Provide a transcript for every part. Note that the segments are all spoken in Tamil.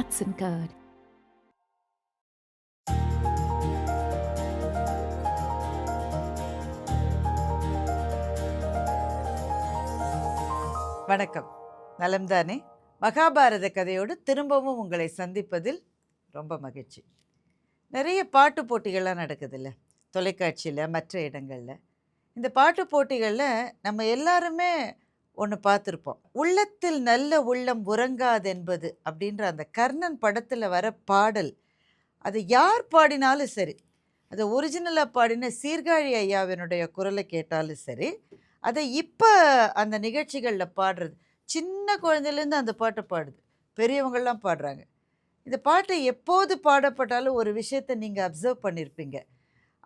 Hudson Curd. வணக்கம். நலம்தானே? மகாபாரத கதையோடு திரும்பவும் உங்களை சந்திப்பதில் ரொம்ப மகிழ்ச்சி. நிறைய பாட்டு போட்டிகள்லாம் நடக்குதுல்ல. தொலைக்காட்சியில் மற்ற இடங்களில். இந்த பாட்டு போட்டிகளில் நம்ம எல்லாருமே ஒன்று பார்த்துருப்போம். உள்ளத்தில் நல்ல உள்ளம் உறங்காதென்பது அப்படின்ற அந்த கர்ணன் படத்தில் வர பாடல். அது யார் பாடினாலும் சரி அதை ஒரிஜினலாக பாடின சீர்காழி ஐயாவினுடைய குரலை கேட்டாலும் சரி அதை இப்போ அந்த நிகழ்ச்சிகளில் பாடுறது சின்ன குழந்தையிலேருந்து அந்த பாட்டை பாடுது. பெரியவங்கள்லாம் பாடுறாங்க. இந்த பாட்டு எப்போது பாடப்பட்டாலும் ஒரு விஷயத்தை நீங்கள் அப்சர்வ் பண்ணியிருப்பீங்க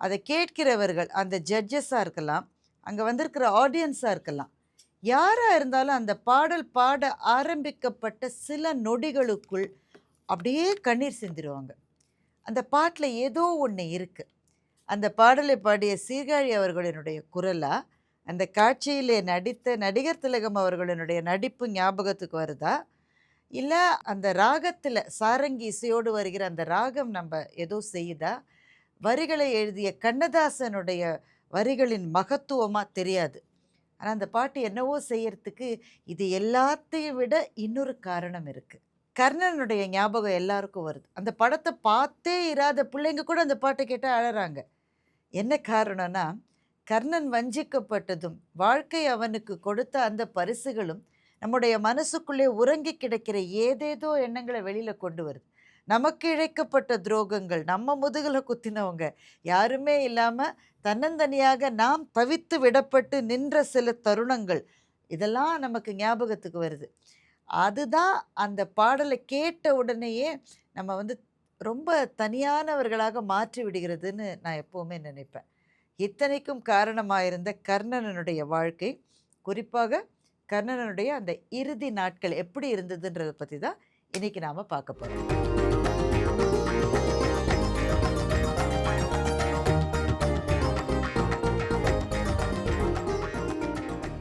அதை கேட்கிறவர்கள் அந்த ஜட்ஜஸாக இருக்கலாம் அங்கே வந்திருக்கிற ஆடியன்ஸாக இருக்கலாம் யாராக இருந்தாலும் அந்த பாடல் பாட ஆரம்பிக்கப்பட்ட சில நொடிகளுக்குள் அப்படியே கண்ணீர் சிந்திடுவாங்க. அந்த பாட்டில் ஏதோ ஒன்று இருக்குது அந்த பாடலை பாடிய சீர்காழி அவர்களினுடைய குரலா? அந்த காட்சியிலே நடித்த நடிகர் திலகம் அவர்களினுடைய நடிப்பு ஞாபகத்துக்கு வருதா? இல்லை அந்த ராகத்தில் சாரங்கி இசையோடு வருகிற அந்த ராகம் நம்ம ஏதோ செய்யுதா? வரிகளை எழுதிய கண்ணதாசனுடைய வரிகளின் மகத்துவமாக தெரியாது. ஆனால் அந்த பாட்டு என்னவோ செய்யறதுக்கு இது எல்லாத்தையும் விட இன்னொரு காரணம் இருக்குது கர்ணனுடைய ஞாபகம் எல்லாருக்கும் வருது. அந்த படத்தை பார்த்தே இராத பிள்ளைங்க கூட அந்த பாட்டை கேட்டால் அழறாங்க. என்ன காரணம்னா கர்ணன் வஞ்சிக்கப்பட்டதும் வாழ்க்கை அவனுக்கு கொடுத்த அந்த பரிசுகளும் நம்முடைய மனசுக்குள்ளே உறங்கி கிடக்கிற ஏதேதோ எண்ணங்களை வெளியில் கொண்டு வருது. நமக்கு இழைக்கப்பட்ட துரோகங்கள் நம்ம முதுகில் குத்தினவங்க யாருமே இல்லாமல் தன்னந்தனியாக நாம் தவித்து விடப்பட்டு நின்ற சில தருணங்கள் இதெல்லாம் நமக்கு ஞாபகத்துக்கு வருது. அதுதான் அந்த பாடலை கேட்ட உடனேயே நம்ம வந்து ரொம்ப தனியானவர்களாக மாற்றி விடுகிறதுன்னு நான் எப்போவுமே நினைப்பேன். இத்தனைக்கும் காரணமாயிருந்த கர்ணனனுடைய வாழ்க்கை குறிப்பாக கர்ணனனுடைய அந்த இறுதி நாட்கள் எப்படி இருந்ததுன்றதை பற்றி தான் இன்னைக்கு நாம் பார்க்க போகிறோம்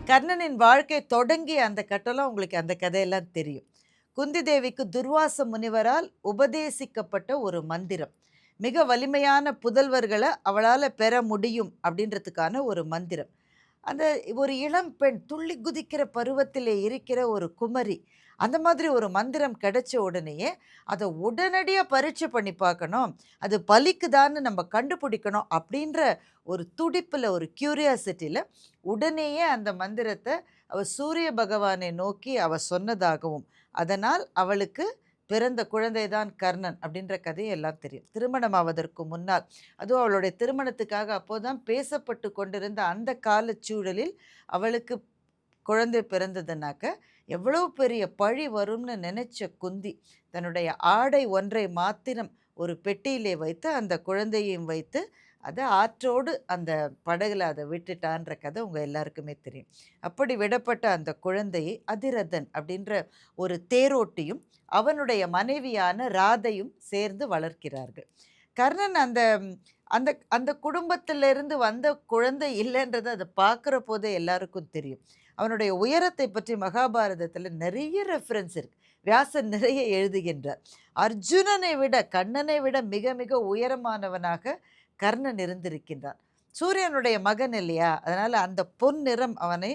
கர்ணனின் வாழ்க்கை தொடங்கிய அந்த கட்டெல்லாம் உங்களுக்கு அந்த கதையெல்லாம் தெரியும். குந்தி தேவிக்கு துர்வாச முனிவரால் உபதேசிக்கப்பட்ட ஒரு மந்திரம். மிக வலிமையான புதல்வர்களை அவளால் பெற முடியும் அப்படின்றதுக்கான ஒரு மந்திரம். அந்த ஒரு இளம் பெண் துள்ளி குதிக்கிற பருவத்திலே இருக்கிற ஒரு குமரி அந்த மாதிரி ஒரு மந்திரம் கிடைச்ச உடனேயே அதை உடனடியாக பரீட்சை பண்ணி பார்க்கணும். அது பலிக்குதான்னு நம்ம கண்டுபிடிக்கணும் அப்படின்ற ஒரு துடிப்பில் ஒரு க்யூரியாசிட்டியில் உடனேயே அந்த மந்திரத்தை அவ சூரிய பகவானை நோக்கி அவ சொன்னதாகவும் அதனால் அவளுக்கு பிறந்த குழந்தைதான் கர்ணன் அப்படின்ற கதையை எல்லாம் தெரியும். திருமணம் ஆவதற்கு முன்னால். அதுவும் அவளுடைய திருமணத்துக்காக அப்போதான் பேசப்பட்டு கொண்டிருந்த அந்த காலச்சூழலில் அவளுக்கு குழந்தை பிறந்ததுனாக்க எவ்வளோ பெரிய பழி வரும்னு நினைச்ச குந்தி தன்னுடைய ஆடை ஒன்றை மாத்திரம் ஒரு பெட்டியிலே வைத்து அந்த குழந்தையையும் வைத்து அதை ஆற்றோடு அந்த படகுல அதை விட்டுட்டான்ற கதை உங்கள் எல்லாருக்குமே தெரியும். அப்படி விடப்பட்ட அந்த குழந்தையை அதிரதன் அப்படின்ற ஒரு தேரோட்டியும் அவனுடைய மனைவியான ராதையும் சேர்ந்து வளர்க்கிறார்கள். கர்ணன் அந்த அந்த அந்த குடும்பத்திலிருந்து வந்த குழந்தை இல்லைன்றது அதை பார்க்குற போதே எல்லாருக்கும் தெரியும். அவனுடைய உயரத்தை பற்றி மகாபாரதத்தில் நிறைய ரெஃபரன்ஸ் இருக்கு. வியாசன் நிறைய எழுதுகின்றார். அர்ஜுனனை விட கண்ணனை விட மிக மிக உயரமானவனாக கர்ணன் இருந்திருக்கின்றான். சூரியனுடைய மகன் இல்லையா? அதனால் அந்த பொன் நிறம் அவனை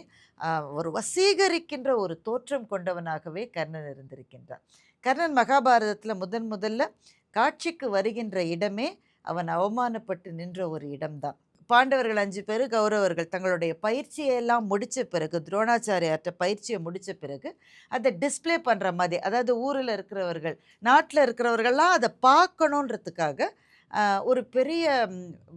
ஒரு வசீகரிக்கின்ற ஒரு தோற்றம் கொண்டவனாகவே கர்ணன் இருந்திருக்கின்றான். கர்ணன் மகாபாரதத்தில் முதன் முதல்ல காட்சிக்கு வருகின்ற இடமே அவன் அவமானப்பட்டு நின்ற ஒரு இடம்தான். பாண்டவர்கள் அஞ்சு பேர் கௌரவர்கள். தங்களுடைய பயிற்சியை எல்லாம் முடித்த பிறகு துரோணாச்சாரியார்ட்ட பயிற்சியை முடித்த பிறகு அதை டிஸ்ப்ளே பண்ணுற மாதிரி அதாவது ஊரில் இருக்கிறவர்கள் நாட்டில் இருக்கிறவர்கள்லாம் அதை பார்க்கணுன்றதுக்காக ஒரு பெரிய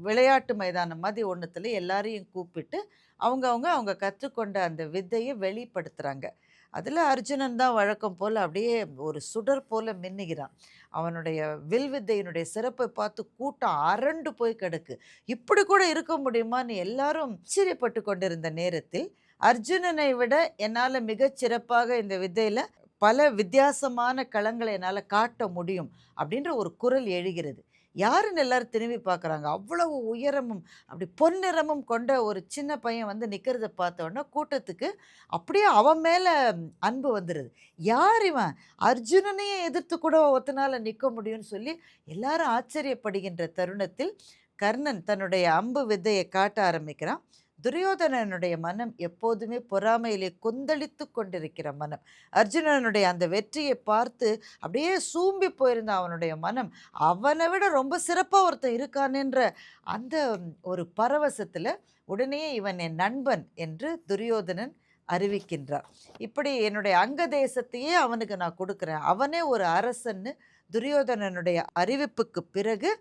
விளையாட்டு மைதானம் மாதிரி ஒன்றுத்தில் எல்லாரையும் கூப்பிட்டு அவங்கவுங்க அவங்க கற்றுக்கொண்ட அந்த வித்தையை வெளிப்படுத்துகிறாங்க அதில் அர்ஜுனன் தான் வழக்கம் போல் அப்படியே ஒரு சுடர் போல் மின்னுகிறான். அவனுடைய வில் வித்தையினுடைய சிறப்பை பார்த்து கூட்டம் அரண்டு போய் கிடக்கு. இப்படி கூட இருக்க முடியுமான்னு எல்லாரும் ஆச்சரியப்பட்டு கொண்டிருந்த நேரத்தில் அர்ஜுனனை விட என்னால் மிகச் சிறப்பாக இந்த வித்தையில் பல வித்தியாசமான களங்களை என்னால் காட்ட முடியும் அப்படின்ற ஒரு குரல் எழுகிறது. யாருன்னு எல்லாரும் திரும்பி பார்க்குறாங்க. அவ்வளவு உயரமும் அப்படி பொன்னிறமும் கொண்ட ஒரு சின்ன பையன் வந்து நிற்கிறத பார்த்த உடனே கூட்டத்துக்கு அப்படியே அவன் மேலே அன்பு வந்துடுது யார் இவன்? அர்ஜுனனையே எதிர்த்து கூட ஒத்தனால் நிற்க முடியும்னு சொல்லி எல்லாரும் ஆச்சரியப்படுகின்ற தருணத்தில் கர்ணன் தன்னுடைய அம்பு வித்தையை காட்ட ஆரம்பிக்கிறான். துரியோதனனுடைய மனம் எப்போதுமே பொறாமையிலே கொந்தளித்து கொண்டிருக்கிற மனம். அர்ஜுனனுடைய அந்த வெற்றியை பார்த்து அப்படியே சூம்பி போயிருந்த அவனுடைய மனம் அவனை விட ரொம்ப சிறப்பாக ஒருத்தன் இருக்கானேன்ற அந்த ஒரு பரவசத்தில் உடனே இவன் என் நண்பன் என்று துரியோதனன் அறிவிக்கின்றார் இப்படி என்னுடைய அங்க தேசத்தையே அவனுக்கு நான் கொடுக்குறேன். அவனே ஒரு அரசன்னு துரியோதனனுடைய அறிவிப்புக்கு பிறகு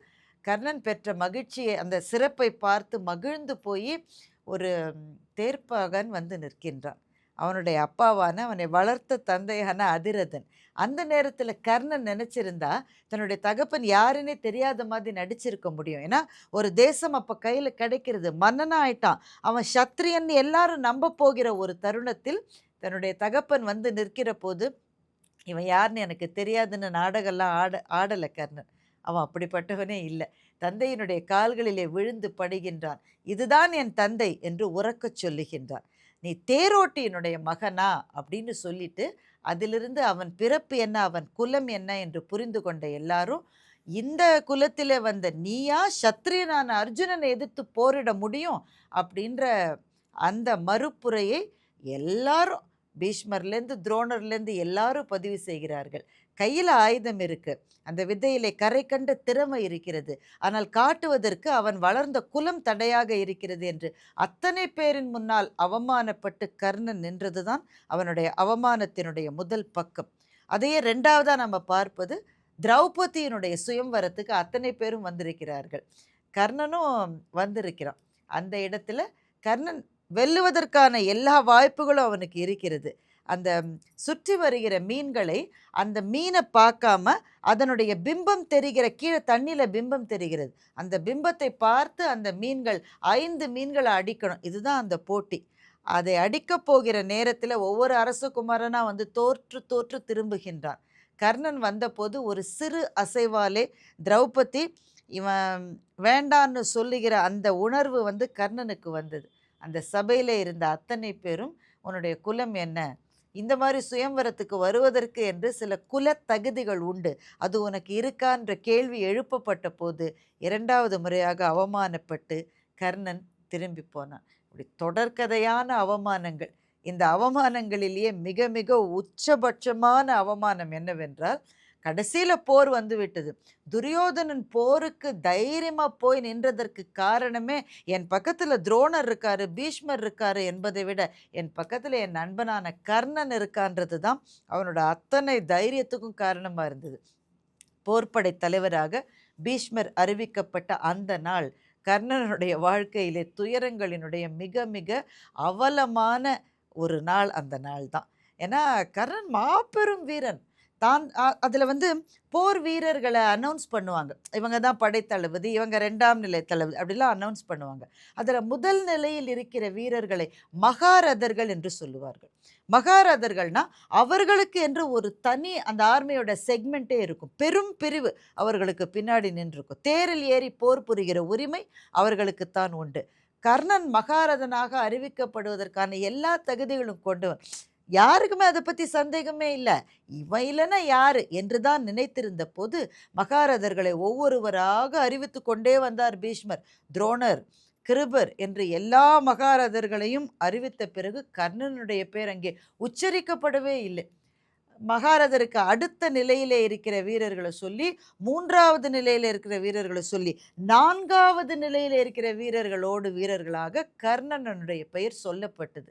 கர்ணன் பெற்ற மகிழ்ச்சியை அந்த சிறப்பை பார்த்து மகிழ்ந்து போய் ஒரு தேர்ப்பாகன் வந்து நிற்கின்றான். அவனுடைய அப்பாவான அவனை வளர்த்த தந்தையான அதிரதன். அந்த நேரத்தில் கர்ணன் நினச்சிருந்தா தன்னுடைய தகப்பன் யாருன்னே தெரியாத மாதிரி நடிச்சிருக்க முடியும். ஏன்னா ஒரு தேசம் அப்போ கையில் கிடைக்கிறது மன்னனாக ஆயிட்டான். அவன் சத்திரியன் எல்லாரும் நம்ப போகிற ஒரு தருணத்தில் தன்னுடைய தகப்பன் வந்து நிற்கிற போது இவன் யாருன்னு எனக்கு தெரியாதுன்னு நாடகம்லாம் ஆட ஆடலை கர்ணன். அவன் அப்படிப்பட்டவனே இல்லை. தந்தையினுடைய கால்களிலே விழுந்து படுகின்றான். இதுதான் என் தந்தை என்று உறக்கச் சொல்லுகின்றான். நீ தேரோட்டியினுடைய மகனா? அப்படின்னு சொல்லிட்டு அதிலிருந்து அவன் பிறப்பு என்ன அவன் குலம் என்ன என்று புரிந்து கொண்ட எல்லாரும் இந்த குலத்திலே வந்த நீயா சத்ரியனான அர்ஜுனனை எதிர்த்து போரிட முடியும்? அப்படின்ற அந்த மறுப்புரையை எல்லாரும் பீஷ்மர்லேருந்து துரோணர்லேருந்து எல்லாரும் பதிவு செய்கிறார்கள். கையில் ஆயுதம் இருக்கு. அந்த வித்தையிலே கரை கண்ட திறமை இருக்கிறது. ஆனால் காட்டுவதற்கு அவன் வளர்ந்த குலம் தடையாக இருக்கிறது என்று அத்தனை பேரின் முன்னால் அவமானப்பட்டு கர்ணன் நின்றதுதான் அவனுடைய அவமானத்தினுடைய முதல் பக்கம். அதையே ரெண்டாவதாக நம்ம பார்ப்பது திரௌபதியினுடைய சுயம்வரத்துக்கு அத்தனை பேரும் வந்திருக்கிறார்கள். கர்ணனும் வந்திருக்கிறான். அந்த இடத்துல கர்ணன் வெல்லுவதற்கான எல்லா வாய்ப்புகளும் அவனுக்கு இருக்கிறது. அந்த சுற்றி வருகிற மீன்களை அந்த மீனை பார்க்காம அதனுடைய பிம்பம் தெரிகிற கீழே தண்ணியில் பிம்பம் தெரிகிறது. அந்த பிம்பத்தை பார்த்து அந்த மீன்கள் ஐந்து மீன்களை அடிக்கணும். இதுதான் அந்த போட்டி. அதை அடிக்கப் போகிற நேரத்தில் ஒவ்வொரு அரசகுமாரனாக வந்து தோற்று தோற்று திரும்புகின்றான். கர்ணன் வந்தபோது ஒரு சிறு அசைவாலே திரௌபதி இவன் வேண்டான்னு சொல்லுகிற அந்த உணர்வு வந்து கர்ணனுக்கு வந்தது. அந்த சபையில் இருந்த அத்தனை பேரும் உன்னுடைய குலம் என்ன? இந்த மாதிரி சுயம்வரத்துக்கு வருவதற்கு என்று சில குல தகுதிகள் உண்டு. அது உனக்கு இருக்கான்ற கேள்வி எழுப்பப்பட்ட போது இரண்டாவது முறையாக அவமானப்பட்டு கர்ணன் திரும்பி போனான். இப்படி தொடர்கதையான அவமானங்கள். இந்த அவமானங்களிலேயே மிக மிக உச்சபட்சமான அவமானம் என்னவென்றால் கடைசியில் போர் வந்து விட்டது. துரியோதனன் போருக்கு தைரியமாக போய் நின்றதற்கு காரணமே என் பக்கத்தில் துரோணர் இருக்காரு பீஷ்மர் இருக்காரு என்பதை விட என் பக்கத்தில் என் நண்பனான கர்ணன் இருக்கான்றது தான் அவனோட அத்தனை தைரியத்துக்கும் காரணமாக இருந்தது. போர்ப்படை தலைவராக பீஷ்மர் அறிவிக்கப்பட்ட அந்த நாள் கர்ணனுடைய வாழ்க்கையிலே துயரங்களினுடைய மிக மிக அவலமான ஒரு நாள் அந்த நாள் தான் ஏன்னா கர்ணன் மாபெரும் வீரன். தான் அதில் வந்து போர் வீரர்களை அனௌன்ஸ் பண்ணுவாங்க. இவங்க தான் படைத்தளபதி இவங்க ரெண்டாம் நிலை தளபதி அப்படிலாம் அனௌன்ஸ் பண்ணுவாங்க. அதில் முதல் நிலையில் இருக்கிற வீரர்களை மகாரதர்கள் என்று சொல்லுவார்கள். மகாரதர்கள்னா அவர்களுக்கு என்று ஒரு தனி அந்த ஆர்மியோட செக்மெண்ட்டே இருக்கும். பெரும் பிரிவு அவர்களுக்கு பின்னாடி நின்றுருக்கும். தேரில் ஏறி போர் புரிகிற உரிமை அவர்களுக்குத்தான் உண்டு. கர்ணன் மகாரதனாக அறிவிக்கப்படுவதற்கான எல்லா தகுதிகளும் கொண்டவன் யாருக்குமே அதை பற்றி சந்தேகமே இல்லை. இவன் இல்லைன்னா யார் என்று தான் நினைத்திருந்த போது மகாரதர்களை ஒவ்வொருவராக அறிவித்து கொண்டே வந்தார் பீஷ்மர். துரோணர் கிருபர் என்று எல்லா மகாரதர்களையும் அறிவித்த பிறகு கர்ணனுடைய பேர் அங்கே உச்சரிக்கப்படவே இல்லை. மகாரதருக்கு அடுத்த நிலையிலே இருக்கிற வீரர்களை சொல்லி மூன்றாவது நிலையில் இருக்கிற வீரர்களை சொல்லி நான்காவது நிலையில் இருக்கிற வீரர்களோடு வீரர்களாக கர்ணனுடைய பெயர் சொல்லப்பட்டது.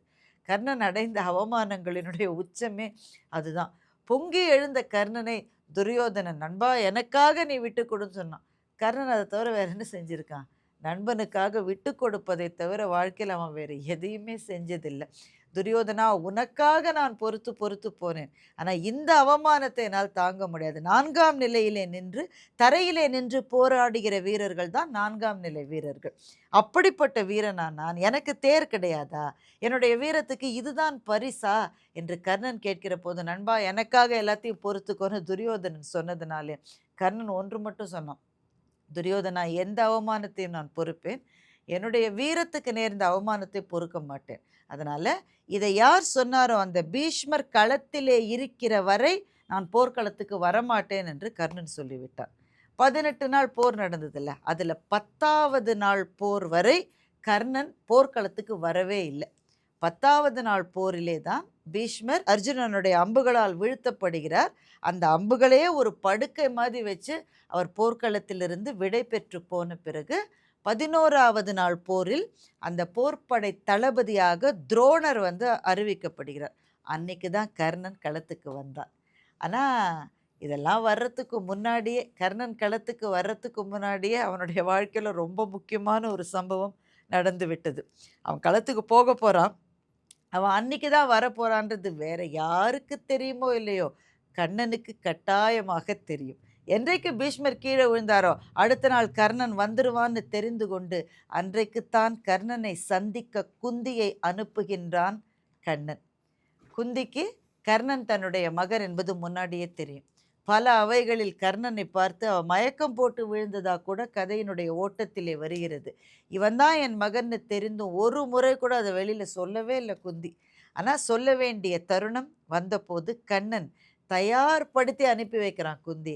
கர்ணன் அடைந்த அவமானங்களினுடைய உச்சமே அதுதான். பொங்கி எழுந்த கர்ணனை துரியோதனன் நண்பா எனக்காக நீ விட்டு கொடுன்னு சொன்னான். கர்ணன் அதை தவிர வேற என்ன செஞ்சுருக்கான்? நண்பனுக்காக விட்டு கொடுப்பதை தவிர வாழ்க்கையில் அவன் வேறு எதையுமே செஞ்சதில்லை. துரியோதனா உனக்காக நான் பொறுத்து பொறுத்து போனேன். ஆனால் இந்த அவமானத்தை என்னால் தாங்க முடியாது. நான்காம் நிலையிலே நின்று தரையிலே நின்று போராடுகிற வீரர்கள் தான் நான்காம் நிலை வீரர்கள். அப்படிப்பட்ட வீரனா நான்? எனக்கு தேர் கிடையாதா? என்னுடைய வீரத்துக்கு இதுதான் பரிசா? என்று கர்ணன் கேட்கிற போது நண்பா எனக்காக எல்லாத்தையும் பொறுத்துக்கோன்னு துரியோதனன் சொன்னதுனாலே கர்ணன் ஒன்று மட்டும் சொன்னான். துரியோதனா எந்த அவமானத்தையும் நான் பொறுப்பேன். என்னுடைய வீரத்துக்கு நேர்ந்த அவமானத்தை பொறுக்க மாட்டேன். அதனால் இதை யார் சொன்னாரோ அந்த பீஷ்மர் களத்திலே இருக்கிற வரை நான் போர்க்களத்துக்கு வரமாட்டேன் என்று கர்ணன் சொல்லிவிட்டார் பதினெட்டு நாள் போர் நடந்ததில்ல. அதில் பத்தாவது நாள் போர் வரை கர்ணன் போர்க்களத்துக்கு வரவே இல்லை. பத்தாவது நாள் போரிலே தான் பீஷ்மர் அர்ஜுனனுடைய அம்புகளால் வீழ்த்தப்படுகிறார். அந்த அம்புகளையே ஒரு படுக்கை மாதிரி வச்சு அவர் போர்க்களத்திலிருந்து விடை பெற்று போன பிறகு பதினோராவது நாள் போரில் அந்த போர்ப்படை தளபதியாக துரோணர் வந்து அறிவிக்கப்படுகிறார். அன்னைக்கு தான் கர்ணன் களத்துக்கு வந்தான். ஆனால் இதெல்லாம் வர்றதுக்கு முன்னாடியே கர்ணன் களத்துக்கு வர்றதுக்கு முன்னாடியே அவனுடைய வாழ்க்கையில் ரொம்ப முக்கியமான ஒரு சம்பவம் நடந்து விட்டது. அவன் களத்துக்கு போக போகிறான் அவன் அன்னைக்கு தான் வரப்போகிறான்றது வேற யாருக்கு தெரியுமோ இல்லையோ கண்ணனுக்கு கட்டாயமாக தெரியும். என்றைக்கு பீஷ்மர் கீழே விழுந்தாரோ அடுத்த நாள் கர்ணன் வந்துருவான்னு தெரிந்து கொண்டு அன்றைக்குத்தான் கர்ணனை சந்திக்க குந்தியை அனுப்புகின்றான் கண்ணன். குந்திக்கு கர்ணன் தன்னுடைய மகன் என்பது முன்னாடியே தெரியும். பல அவைகளில் கர்ணனை பார்த்து அவ மயக்கம் போட்டு விழுந்ததா கூட கதையினுடைய ஓட்டத்திலே வருகிறது. இவன் தான் என் மகன்னு தெரிந்தும் ஒரு முறை கூட அதை வெளியில் சொல்லவே இல்லை குந்தி. ஆனால் சொல்ல வேண்டிய தருணம் வந்தபோது கண்ணன் தயார்படுத்தி அனுப்பி வைக்கிறான் குந்தி.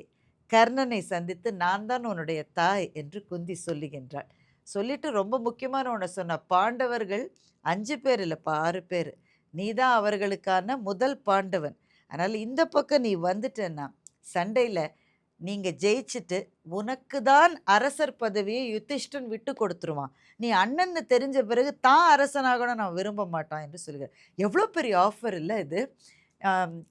கர்ணனை சந்தித்து நான் தான் உன்னுடைய தாய் என்று குந்தி சொல்லுகின்றாள். சொல்லிட்டு ரொம்ப முக்கியமான ஒன்று சொன்ன பாண்டவர்கள் அஞ்சு பேர் இல்லைப்பா ஆறு பேர். நீ தான் அவர்களுக்கான முதல் பாண்டவன். அதனால் இந்த பக்கம் நீ வந்துட்டேன்னா சண்டையில் நீங்கள் ஜெயிச்சுட்டு உனக்கு தான் அரசர் பதவியை யுத்திஷ்டன் விட்டு கொடுத்துருவான். நீ அண்ணன்னு தெரிஞ்ச பிறகு தான் அரசனாகணும் நான் விரும்ப மாட்டான் என்று சொல்கிறார் எவ்வளோ பெரிய ஆஃபர் இல்லை இது.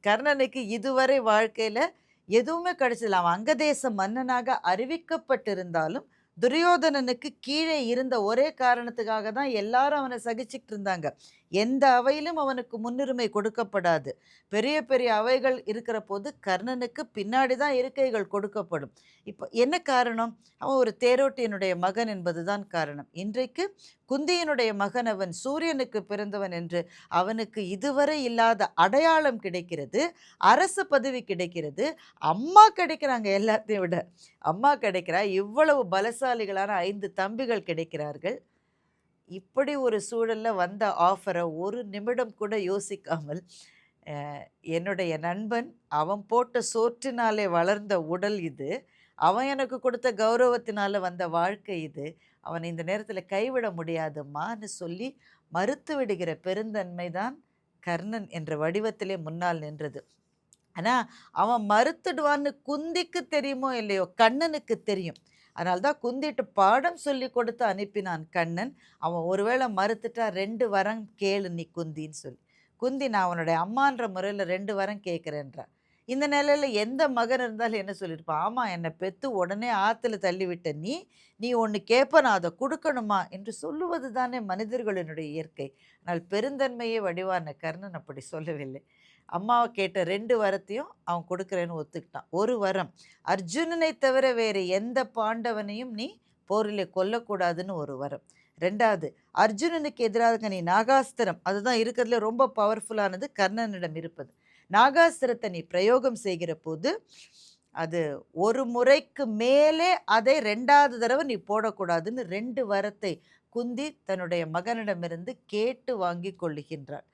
கர்ணனுக்கு இதுவரை வாழ்க்கையில் எதுவுமே கிடைச்சதில்ல. அவன் அங்கதேச மன்னனாக அறிவிக்கப்பட்டிருந்தாலும் துரியோதனனுக்கு கீழே இருந்த ஒரே காரணத்துக்காக தான் எல்லாரும் அவனை சகிச்சுக்கிட்டு இருந்தாங்க. எந்த அவையிலும் அவனுக்கு முன்னுரிமை கொடுக்கப்படாது. பெரிய பெரிய அவைகள் இருக்கிற போது கர்ணனுக்கு பின்னாடி தான் இருக்கைகள் கொடுக்கப்படும். இப்போ என்ன காரணம்? அவன் ஒரு தேரோட்டியனுடைய மகன் என்பதுதான் காரணம். இன்றைக்கு குந்தியனுடைய மகன் அவன் சூரியனுக்கு பிறந்தவன் என்று அவனுக்கு இதுவரை இல்லாத அடையாளம் கிடைக்கிறது அரசு பதவி கிடைக்கிறது. அம்மா கிடைக்கிறாங்க எல்லாத்தையும் விட. அம்மா கிடைக்கிறா இவ்வளவு பலசாலிகளான ஐந்து தம்பிகள் கிடைக்கிறார்கள். இப்படி ஒரு சூழலில் வந்த ஆஃபரை ஒரு நிமிடம் கூட யோசிக்காமல் என்னுடைய நண்பன் அவன் போட்ட சோற்றினாலே வளர்ந்த உடல் இது. அவன் எனக்கு கொடுத்த கௌரவத்தினால வந்த வாழ்க்கை இது. அவன் இந்த நேரத்தில் கைவிட முடியாதுமான்னு சொல்லி மறுத்து விடுகிற பெருந்தன்மை தான் கர்ணன் என்ற வடிவத்திலே முன்னால் நின்றது. ஆனால் அவன் மறுத்துடுவான்னு குந்திக்கு தெரியுமோ இல்லையோ கண்ணனுக்கு தெரியும். அதனால்தான் குந்திட்டு பாடம் சொல்லி கொடுத்து அனுப்பினான் கண்ணன். அவன் ஒருவேளை மறுத்துட்டா ரெண்டு வரம் கேளு நீ குந்தின்னு சொல்லி. குந்தி நான் அவனுடைய அம்மான்ற முறையில் ரெண்டு வரம் கேட்குறேன்றா இந்த நிலையில் எந்த மகன் இருந்தாலும் என்ன சொல்லியிருப்பான் ஆமாம் என்னை பெற்று உடனே ஆற்றுல தள்ளிவிட்ட நீ நீ ஒன்று கேட்ப நான் அதை கொடுக்கணுமா? என்று சொல்லுவது தானே மனிதர்களினுடைய இயற்கை. ஆனால் பெருந்தன்மையே வடிவான கர்ணன் அப்படி சொல்லவில்லை. அம்மாவை கேட்ட ரெண்டு வரத்தையும் அவன் கொடுக்குறேன்னு ஒத்துக்கிட்டான். ஒரு வரம் அர்ஜுனனை தவிர வேறு எந்த பாண்டவனையும் நீ போரில் கொல்லக்கூடாதுன்னு ஒரு வரம். ரெண்டாவது அர்ஜுனனுக்கு எதிராக நீ நாகாஸ்திரம் அதுதான் இருக்கிறதுல ரொம்ப பவர்ஃபுல்லானது கர்ணனிடம் இருப்பது. நாகாஸ்திரத்தை நீ பிரயோகம் செய்கிற போது அது ஒரு முறைக்கு மேலே அதை ரெண்டாவது தடவை நீ போடக்கூடாதுன்னு ரெண்டு வரத்தை குந்தி தன்னுடைய மகனிடமிருந்து கேட்டு வாங்கி கொள்ளுகின்றாள்.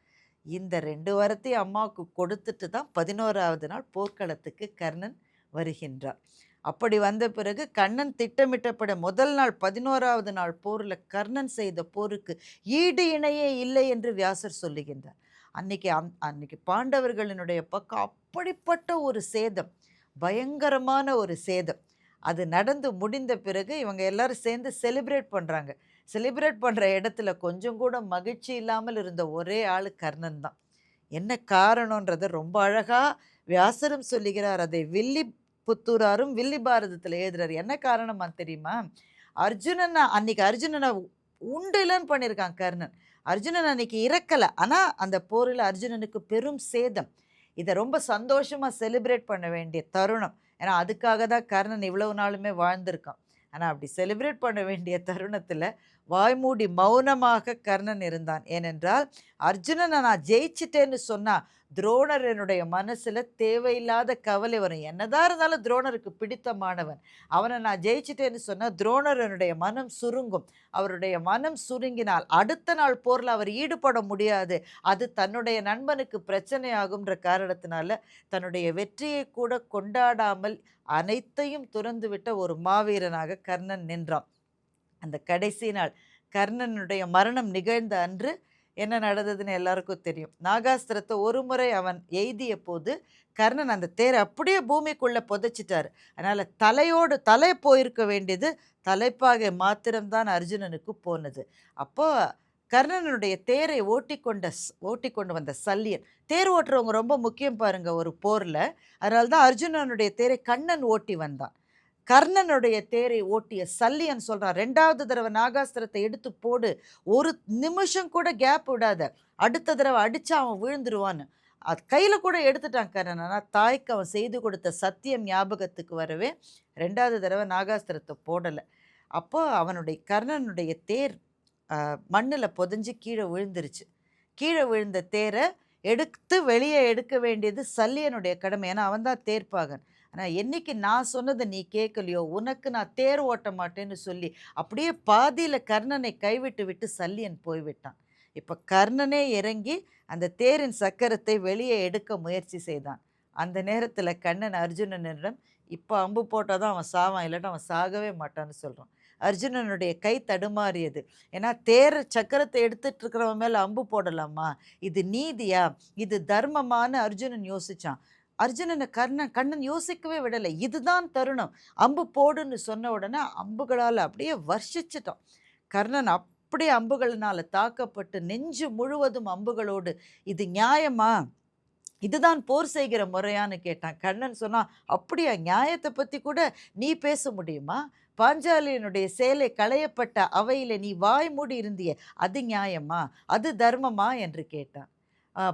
இந்த ரெண்டு வாரத்தையும் அம்மாவுக்கு கொடுத்துட்டு தான் பதினோராவது நாள் போர்க்களத்துக்கு கர்ணன் வருகின்றார் அப்படி வந்த பிறகு கண்ணன் திட்டமிட்டப்பட முதல் நாள் பதினோராவது நாள் போரில் கர்ணன் செய்த போருக்கு ஈடு இணையே இல்லை என்று வியாசர் சொல்லுகின்றார். அன்னைக்கு அந் அன்னைக்கு பாண்டவர்களினுடைய பக்கம் அப்படிப்பட்ட ஒரு சேதம் பயங்கரமான ஒரு சேதம். அது நடந்து முடிந்த பிறகு இவங்க எல்லாரும் சேர்ந்து செலிப்ரேட் பண்ணுறாங்க செலிப்ரேட் பண்ணுற இடத்துல கொஞ்சம் கூட மகிழ்ச்சி இல்லாமல் இருந்த ஒரே ஆள் கர்ணன் தான். என்ன காரணன்றதை ரொம்ப அழகாக வியாசரும் சொல்லுகிறார். அதை வில்லி புத்தூராரும் வில்லி பாரதத்தில் எழுதுறாரு. என்ன காரணமா தெரியுமா? அர்ஜுனனை அன்னைக்கு அர்ஜுனனை உண்டுலன்னு பண்ணியிருக்கான் கர்ணன். அர்ஜுனன் அன்னைக்கு இறக்கலை. ஆனால் அந்த போரில் அர்ஜுனனுக்கு பெரும் சேதம். இதை ரொம்ப சந்தோஷமாக செலிப்ரேட் பண்ண வேண்டிய தருணம். ஏன்னா அதுக்காக தான் கர்ணன் இவ்வளவு நாளுமே வாழ்ந்திருக்கான். ஆனால் அப்படி செலிப்ரேட் பண்ண வேண்டிய தருணத்தில் வாய்மூடி மௌனமாக கர்ணன் இருந்தான். ஏனென்றால் அர்ஜுனனை நான் ஜெயிச்சிட்டேன்னு சொன்னால் துரோணர் என்னுடைய மனசில் தேவையில்லாத கவலை வரும். என்னதான் இருந்தாலும் துரோணருக்கு பிடித்தமானவன். அவனை நான் ஜெயிச்சிட்டேன்னு சொன்னால் துரோணர் என்னுடைய மனம் சுருங்கும். அவருடைய மனம் சுருங்கினால் அடுத்த நாள் போரில் அவர் ஈடுபட முடியாது. அது தன்னுடைய நண்பனுக்கு பிரச்சனையாகுன்ற காரணத்தினால தன்னுடைய வெற்றியை கூட கொண்டாடாமல் அனைத்தையும் துறந்துவிட்ட ஒரு மாவீரனாக கர்ணன் நின்றான். அந்த கடைசி நாள். கர்ணனுடைய மரணம் நிகழ்ந்த அன்று என்ன நடந்ததுன்னு எல்லாருக்கும் தெரியும். நாகாஸ்திரத்தை ஒரு முறை அவன் எய்திய போது கர்ணன் அந்த தேரை அப்படியே பூமிக்குள்ளே புதைச்சிட்டாரு. அதனால் தலையோடு தலை போயிருக்க வேண்டியது தலைப்பாகை மாத்திரம்தான் அர்ஜுனனுக்கு போனது. அப்போது கர்ணனுடைய தேரை ஓட்டிக்கொண்ட ஓட்டி ஓட்டிக்கொண்டு வந்த சல்லியன் தேர் ஓட்டுறவங்க ரொம்ப முக்கியம் பாருங்கள் ஒரு போரில். அதனால தான் அர்ஜுனனுடைய தேரை கண்ணன் ஓட்டி வந்தான். கர்ணனுடைய தேரை ஓட்டிய சல்லியன் சொல்கிறான் ரெண்டாவது தடவை நாகாஸ்திரத்தை எடுத்து போடு ஒரு நிமிஷம் கூட கேப் விடாத அடுத்த தடவை அடிச்சா அவன் விழுந்துருவான்னு. அது கையில் கூட எடுத்துட்டான் கர்ணன். ஆனால் தாய்க்கு அவன் செய்து கொடுத்த சத்தியம் ஞாபகத்துக்கு வரவே ரெண்டாவது தடவை நாகாஸ்திரத்தை போடலை. அப்போ அவனுடைய கர்ணனுடைய தேர் மண்ணில் புதைஞ்சு கீழே விழுந்துருச்சு. கீழே விழுந்த தேரை எடுத்து வெளியே எடுக்க வேண்டியது சல்லியனுடைய கடமை. ஏன்னா அவன் தான் தேர்ப்பாகன். ஆனால் என்னைக்கு நான் சொன்னதை நீ கேட்கலையோ உனக்கு நான் தேர் ஓட்ட மாட்டேன்னு சொல்லி அப்படியே பாதியில் கர்ணனை கைவிட்டு விட்டு சல்லியன் போய்விட்டான். இப்போ கர்ணனே இறங்கி அந்த தேரின் சக்கரத்தை வெளியே எடுக்க முயற்சி செய்தான். அந்த நேரத்தில் கண்ணன் அர்ஜுனனிடம் இப்போ அம்பு போட்டால் தான் அவன் சாவான் இல்லாட்டா அவன் சாகவே மாட்டான்னு சொல்கிறான் அர்ஜுனனுடைய கை தடுமாறியது. ஏன்னா தேர் சக்கரத்தை எடுத்துட்டு இருக்கிறவன் மேலே அம்பு போடலாமா? இது நீதியா? இது தர்மமான்னு அர்ஜுனன் யோசிச்சான். அர்ஜுனனை கர்ணன் கண்ணன் யோசிக்கவே விடலை. இதுதான் தருணம். அம்பு போடுன்னு சொன்ன உடனே அம்புகளால் அப்படியே வர்ஷிச்சிட்டோம். கர்ணன் அப்படியே அம்புகளினால் தாக்கப்பட்டு நெஞ்சு முழுவதும் அம்புகளோடு இது நியாயமா? இதுதான் போர் செய்கிற முறையான்னு கேட்டான். கண்ணன் சொன்னால் அப்படியா? நியாயத்தை பற்றி கூட நீ பேச முடியுமா? பாஞ்சாலியனுடைய சேலை களையப்பட்ட அவையில் நீ வாய் மூடி இருந்திய. அது நியாயமா? அது தர்மமா? என்று கேட்டான்.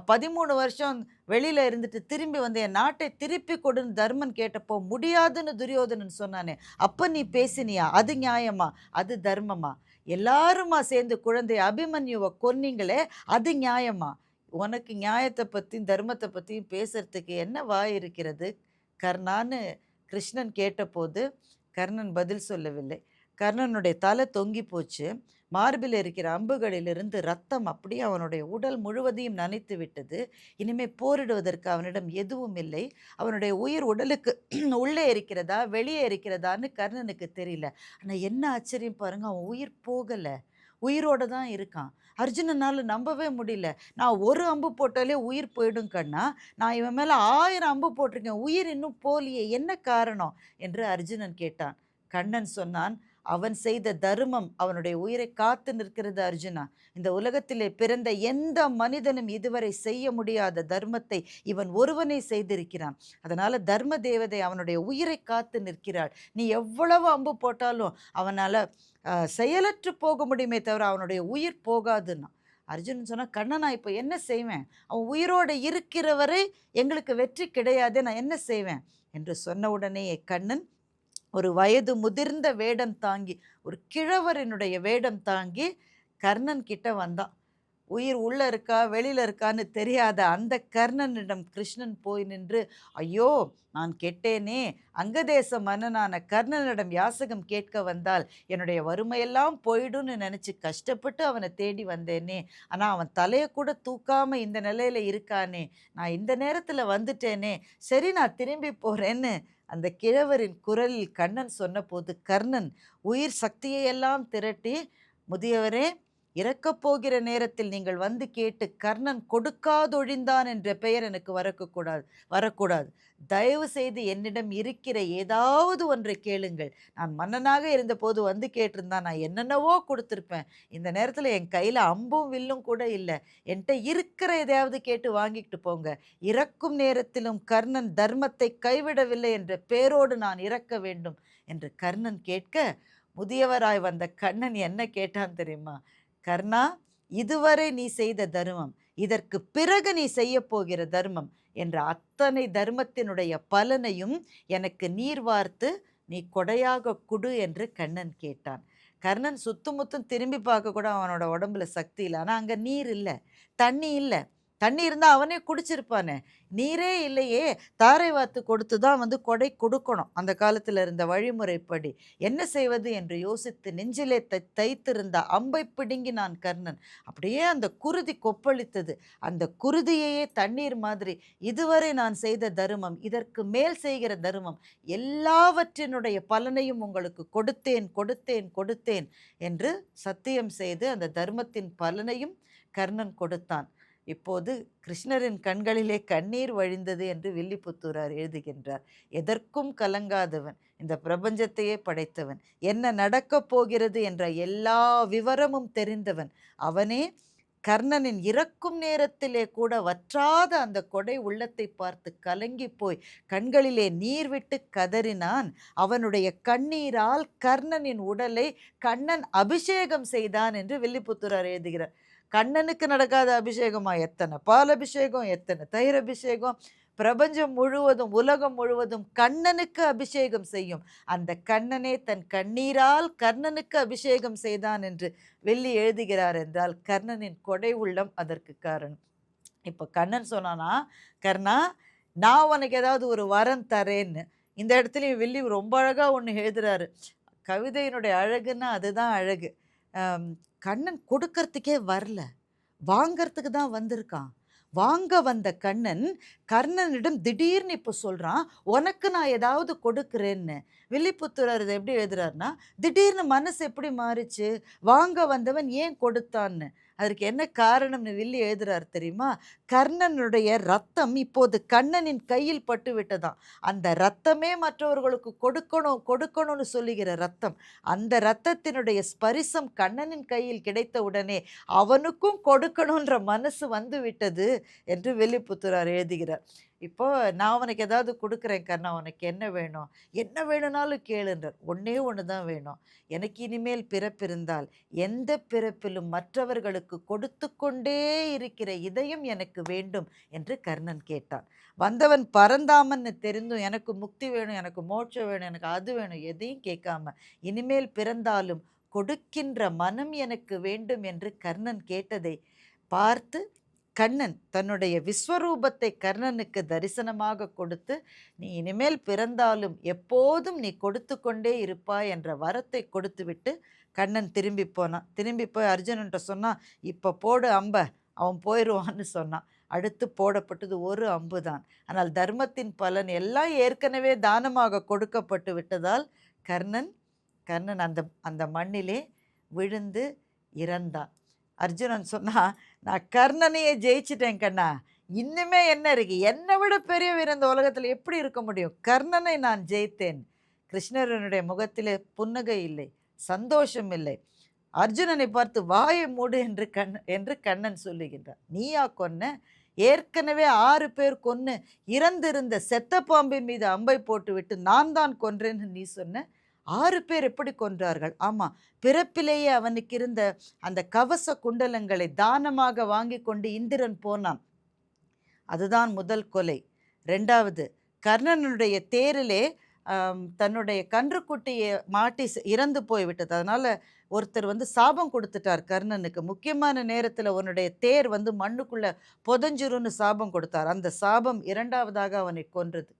பதிமூணு வருஷம் வெளியில் இருந்துட்டு திரும்பி வந்து என் நாட்டை திருப்பி கொடுன்னு தர்மன் கேட்டப்போ முடியாதுன்னு துரியோதனன் சொன்னானே அப்போ நீ பேசினியா? அது நியாயமா? அது தர்மமா? எல்லாருமா சேர்ந்து குழந்தை அபிமன்யுவை கொன்னீங்களே அது நியாயமா? உனக்கு நியாயத்தை பற்றியும் தர்மத்தை பற்றியும் பேசுறதுக்கு என்ன வாய் இருக்கிறது? கர்ணான்னு கிருஷ்ணன் கேட்டபோது கர்ணன் பதில் சொல்லவில்லை. கர்ணனுடைய தலை தொங்கி போச்சு. மார்பில் இருக்கிற அம்புகளிலிருந்து ரத்தம் அப்படியே அவனுடைய உடல் முழுவதையும் நனைத்து விட்டது. இனிமே போரிடுவதற்கு அவனிடம் எதுவும் இல்லை. அவனுடைய உயிர் உடலுக்கு உள்ளே இருக்கிறதா வெளியே இருக்கிறதான்னு கர்ணனுக்கு தெரியல. ஆனால் என்ன ஆச்சரியம் பாருங்க அவன் உயிர் போகலை. உயிரோடு தான் இருக்கான். அர்ஜுனனால் நம்பவே முடியல. நான் ஒரு அம்பு போட்டாலே உயிர் போயிடும் கண்ணா. நான் இவன் மேலே ஆயிரம் அம்பு போட்டிருக்கேன். உயிர் இன்னும் போலியே என்ன காரணம்? என்று அர்ஜுனன் கேட்டான். கண்ணன் சொன்னான் அவன் செய்த தர்மம் அவனுடைய உயிரை காத்து நிற்கிறது அர்ஜுனா. இந்த உலகத்திலே பிறந்த எந்த மனிதனும் இதுவரை செய்ய முடியாத தர்மத்தை இவன் ஒருவனே செய்திருக்கிறான். அதனால் தர்ம தேவதை அவனுடைய உயிரை காத்து நிற்கிறாள். நீ எவ்வளவு அம்பு போட்டாலும் அவனால் செயலற்று போக முடியுமே தவிர அவனுடைய உயிர் போகாதுன்னா. அர்ஜுன் சொன்னால் கண்ணா நான் இப்போ என்ன செய்வேன்? அவன் உயிரோடு இருக்கிறவரை எங்களுக்கு வெற்றி கிடையாது நான் என்ன செய்வேன்? என்று சொன்ன உடனே கண்ணன் ஒரு வயது முதிர்ந்த வேடம் தாங்கி ஒரு கிழவரினுடைய வேடம் தாங்கி கர்ணன் கிட்ட வந்தான். உயிர் உள்ளே இருக்கா வெளியில் இருக்கான்னு தெரியாத அந்த கர்ணனிடம் கிருஷ்ணன் போய் நின்று ஐயோ நான் கெட்டேனே அங்கதேச மன்னனான கர்ணனிடம் யாசகம் கேட்க வந்தால் என்னுடைய வறுமையெல்லாம் போயிடும்னு நினச்சி கஷ்டப்பட்டு அவனை தேடி வந்தேனே. ஆனால் அவன் தலையை கூட தூக்காமல் இந்த நிலையில் இருக்கானே. நான் இந்த நேரத்தில் வந்துட்டேனே. சரி நான் திரும்பி போகிறேன்னு அந்த கிழவரின் குரலில் கண்ணன் சொன்னபோது கர்ணன் உயிர் சக்தியையெல்லாம் திரட்டி முதியவரே இறக்கப் போகிற நேரத்தில் நீங்கள் வந்து கேட்டு கர்ணன் கொடுக்காதொழிந்தான் என்ற பெயர் எனக்கு வரக்கூடாது வரக்கூடாது. தயவு செய்து என்னிடம் இருக்கிற ஏதாவது ஒன்றை கேளுங்கள். நான் மன்னனாக இருந்தபோது வந்து கேட்டிருந்தா நான் என்னென்னவோ கொடுத்துருப்பேன். இந்த நேரத்தில் என் கையில் அம்பும் வில்லும் கூட இல்லை. என்கிட்ட இருக்கிற எதையாவது கேட்டு வாங்கிட்டு போங்க. இறக்கும் நேரத்திலும் கர்ணன் தர்மத்தை கைவிடவில்லை என்ற பேரோடு நான் இறக்க வேண்டும் என்று கர்ணன் கேட்க முதியவராய் வந்த கண்ணன் என்ன கேட்டான் தெரியுமா? கர்ணா இதுவரை நீ செய்த தர்மம் இதற்கு பிறகு நீ செய்ய போகிற தர்மம் என்ற அத்தனை தர்மத்தினுடைய பலனையும் எனக்கு நீர் வார்த்து நீ கொடையாக குடு என்று கண்ணன் கேட்டான். கர்ணன் சுத்துமுத்தும் திரும்பி பார்க்க கூட அவனோட உடம்புல சக்தி இல்லை. ஆனால் அங்கே நீர் இல்லை தண்ணி இல்லை. தண்ணி இருந்தால் அவனே குடிச்சிருப்பானே. நீரே இல்லையே. தாரை வாத்து கொடுத்து தான் வந்து கொடை கொடுக்கணும். அந்த காலத்தில் இருந்த வழிமுறைப்படி. என்ன செய்வது என்று யோசித்து நெஞ்சிலே தை தைத்திருந்த அம்பை பிடுங்கி நான் கர்ணன். அப்படியே அந்த குருதி கொப்பளித்தது. அந்த குருதியையே தண்ணீர் மாதிரி இதுவரை நான் செய்த தருமம் இதற்கு மேல் செய்கிற தருமம் எல்லாவற்றினுடைய பலனையும் உங்களுக்கு கொடுத்தேன் கொடுத்தேன் கொடுத்தேன் என்று சத்தியம் செய்து அந்த தர்மத்தின் பலனையும் கர்ணன் கொடுத்தான். இப்போது கிருஷ்ணரின் கண்களிலே கண்ணீர் வழிந்தது என்று வில்லிபுத்தூரார் எழுதுகின்றார். எதற்கும் கலங்காதவன் இந்த பிரபஞ்சத்தையே படைத்தவன் என்ன நடக்கப் போகிறது என்ற எல்லா விவரமும் தெரிந்தவன் அவனே கர்ணனின் இறக்கும் நேரத்திலே கூட வற்றாத அந்த கொடை உள்ளத்தை பார்த்து கலங்கி போய் கண்களிலே நீர் விட்டு கதறினான். அவனுடைய கண்ணீரால் கர்ணனின் உடலை கண்ணன் அபிஷேகம் செய்தான் என்று வில்லிபுத்தூரார் எழுதுகிறார். கண்ணனுக்கு நடக்காத அபிஷேகமா? எத்தனை பால் அபிஷேகம் எத்தனை தயிர் அபிஷேகம் பிரபஞ்சம் முழுவதும் உலகம் முழுவதும் கண்ணனுக்கு அபிஷேகம் செய்யும். அந்த கண்ணனே தன் கண்ணீரால் கர்ணனுக்கு அபிஷேகம் செய்தான் என்று வெள்ளி எழுதுகிறார் என்றால் கர்ணனின் கொடை உள்ளம் அதற்கு காரணம். இப்போ கண்ணன் சொன்னானா கர்ணா நான் உனக்கு ஏதாவது ஒரு வரம் தரேன்னு. இந்த இடத்துலையும் வெள்ளி ரொம்ப அழகாக ஒன்று எழுதுறாரு. கவிதையினுடைய அழகுன்னா அதுதான் அழகு. கண்ணன் கொடுக்கறதுக்கே வரல. வாங்கறதுக்கு தான் வந்திருக்கான். வாங்க வந்த கண்ணன் கர்ணனிடம் திடீர்னு இப்போ சொல்கிறான் உனக்கு நான் ஏதாவது கொடுக்குறேன்னு. வில்லிபுத்தூரர் இதை எப்படி எழுதுறாருன்னா திடீர்னு மனசு எப்படி மாறிச்சு? வாங்க வந்தவன் ஏன் கொடுத்தான்னு. அதற்கு என்ன காரணம்னு வில்லி எழுதுறாரு தெரியுமா? கர்ணனுடைய ரத்தம் இப்போது கண்ணனின் கையில் பட்டு விட்டதாம். அந்த ரத்தமே மற்றவர்களுக்கு கொடுக்கணும் கொடுக்கணும்னு சொல்லுகிற ரத்தம் அந்த ரத்தத்தினுடைய ஸ்பரிசம் கண்ணனின் கையில் கிடைத்த உடனே அவனுக்கும் கொடுக்கணுன்ற மனசு வந்து விட்டது என்று வெளிப்புத்துறார் எழுதுகிறார். இப்போ நான் உனக்கு ஏதாவது கொடுக்குறேன் கண்ணா உனக்கு என்ன வேணும்? என்ன வேணும்னாலும் கேளுன்றார் ஒன்றே ஒன்று தான் வேணும். எனக்கு இனிமேல் பிறப்பிருந்தால் எந்த பிறப்பிலும் மற்றவர்களுக்கு கொடுத்து கொண்டே இருக்கிற இதயம் எனக்கு வேண்டும் என்று கர்ணன் கேட்டான். வந்தவன் பரந்தாமன்னு தெரிந்தும் எனக்கு முக்தி வேணும் எனக்கு மோட்சம் வேணும் எனக்கு அது வேணும் எதையும் கேட்காம இனிமேல் பிறந்தாலும் கொடுக்கின்ற மனம் எனக்கு வேண்டும் என்று கர்ணன் கேட்டதை பார்த்து கண்ணன் தன்னுடைய விஸ்வரூபத்தை கர்ணனுக்கு தரிசனமாக கொடுத்து நீ இனிமேல் பிறந்தாலும் எப்போதும் நீ கொடுத்து கொண்டே இருப்பாய் என்ற வரத்தை கொடுத்துவிட்டு கண்ணன் திரும்பி போனான். திரும்பி போய் அர்ஜுனன்ட்ட சொன்னான் இப்போ போடு அம்ப அவன் போயிடுவான்னு சொன்னான். அடுத்து போடப்பட்டது ஒரு அம்பு தான். ஆனால் தர்மத்தின் பலன் எல்லாம் ஏற்கனவே தானமாக கொடுக்கப்பட்டு விட்டதால் கர்ணன் கர்ணன் அந்த அந்த மண்ணிலே விழுந்து இறந்தான். அர்ஜுனன் சொன்னால் நான் கர்ணனையே ஜெயிச்சிட்டேன் கண்ணா. இன்னுமே என்ன இருக்குது என்னை விட பெரிய வீரன் இந்த உலகத்தில் எப்படி இருக்க முடியும்? கர்ணனை நான் ஜெயித்தேன். கிருஷ்ணரனுடைய முகத்திலே புன்னகை இல்லை சந்தோஷம் இல்லை. அர்ஜுனனை பார்த்து வாயை மூடு என்று கண் என்று கண்ணன் சொல்லுகின்றார் நீயா கொன்ன? ஏற்கனவே ஆறு பேர் கொன்று இறந்திருந்த செத்த பாம்பின் மீது அம்பை போட்டுவிட்டு நான் தான் கொன்றேன்னு நீ சொன்ன? ஆறு பேர் எப்படி கொன்றார்கள்? ஆமாம் பிறப்பிலேயே அவனுக்கு இருந்த அந்த கவச குண்டலங்களை தானமாக வாங்கி கொண்டு இந்திரன் போனான். அதுதான் முதல் கொலை. ரெண்டாவது கர்ணனுடைய தேரிலே தன்னுடைய கன்றுக்குட்டியை மாட்டி இறந்து போய்விட்டது. அதனால் ஒருத்தர் வந்து சாபம் கொடுத்துட்டார் கர்ணனுக்கு. முக்கியமான நேரத்தில் உன்னுடைய தேர் வந்து மண்ணுக்குள்ளே புதஞ்சிருன்னு சாபம் கொடுத்தார். அந்த சாபம் இரண்டாவதாக அவனை கொன்றது.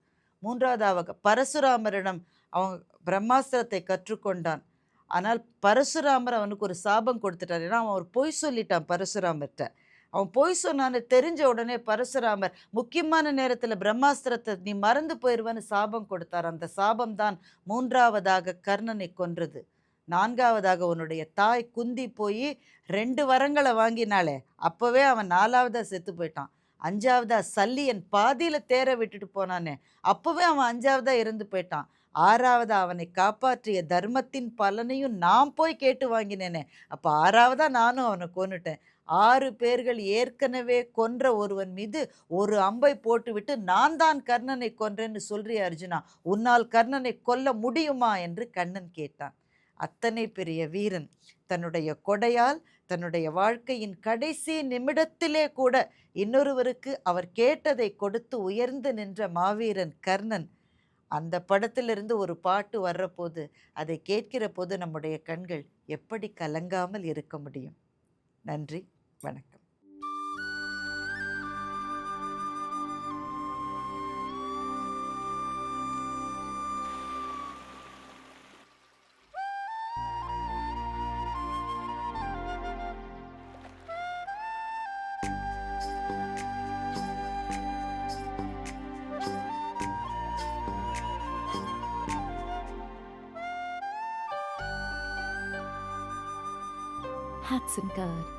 மூன்றாவதாக பரசுராமரிடம் அவன் பிரம்மாஸ்திரத்தை கற்றுக்கொண்டான். ஆனால் பரசுராமர் அவனுக்கு ஒரு சாபம் கொடுத்துட்டார். ஏன்னா அவன் ஒரு பொய் சொல்லிட்டான் பரசுராமர்கிட்ட. அவன் பொய் சொன்னான்னு தெரிஞ்ச உடனே பரசுராமர் முக்கியமான நேரத்தில் பிரம்மாஸ்திரத்தை நீ மறந்து போயிடுவேன்னு சாபம் கொடுத்தார். அந்த சாபம் தான் மூன்றாவதாக கர்ணனை கொன்றது. நான்காவதாக உன்னுடைய தாய் குந்தி போய் ரெண்டு வரங்களை வாங்கினாலே அப்போவே அவன் நாலாவதாக செத்து போயிட்டான். அஞ்சாவதா சல்லியன் பாதியில் தேர விட்டுட்டு போனானே அப்போவே அவன் அஞ்சாவதாக இருந்து போயிட்டான். ஆறாவதா அவனை காப்பாற்றிய தர்மத்தின் பலனையும் நான் போய் கேட்டு வாங்கினேனே அப்போ ஆறாவதா நானும் அவனை கொண்டுட்டேன் ஆறு பேர்கள் ஏற்கனவே கொன்ற ஒருவன் மீது ஒரு அம்பை போட்டுவிட்டு நான் தான் கர்ணனை கொன்றேன்னு சொல்றிய அர்ஜுனா? உன்னால் கர்ணனை கொல்ல முடியுமா? என்று கண்ணன் கேட்டான். அத்தனை பெரிய வீரன் தன்னுடைய கொடையால் தன்னுடைய வாழ்க்கையின் கடைசி நிமிடத்திலே கூட இன்னொருவருக்கு அவர் கேட்டதை கொடுத்து உயர்ந்து நின்ற மாவீரன் கர்ணன். அந்த படத்திலிருந்து ஒரு பாட்டு வர்றபோது அதை கேட்கிற போது நம்முடைய கண்கள் எப்படி கலங்காமல் இருக்க முடியும்? நன்றி. வணக்கம் Hats and Guard.